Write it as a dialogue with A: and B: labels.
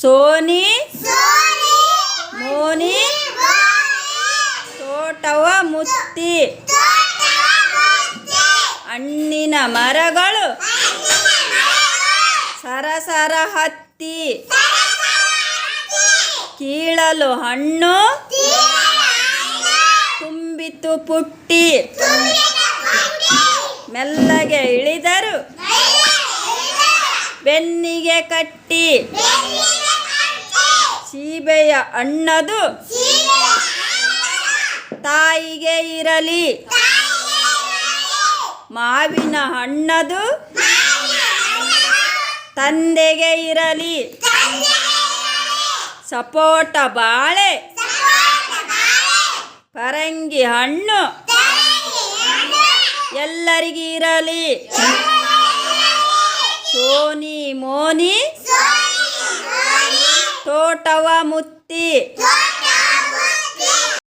A: Sony Moni ತೋಟವ ಮುತ್ತಿ. ಹಣ್ಣಿನ ಮರಗಳು. ಸರಸರ ಹತ್ತಿ. ಕೀಳಲು ಹಣ್ಣು. ತುಂಬಿತು ಪುಟ್ಟಿ. ಮೆಲ್ಲಗೆ ಇಳಿದರು. ಕಟ್ಟಿ. ಸೀಬೆಯ ಅಣ್ಣದು ತಾಯಿಗೆ ಇರಲಿ. ಮಾವಿನ ಹಣ್ಣದು ತಂದೆಗೆ ಇರಲಿ. ಸಪೋಟ ಬಾಳೆ. ಪರಂಗಿ ಹಣ್ಣು. ಎಲ್ಲರಿಗಿರಲಿ ಮೋನಿ. ತೋಟವ ಮುತ್ತಿ.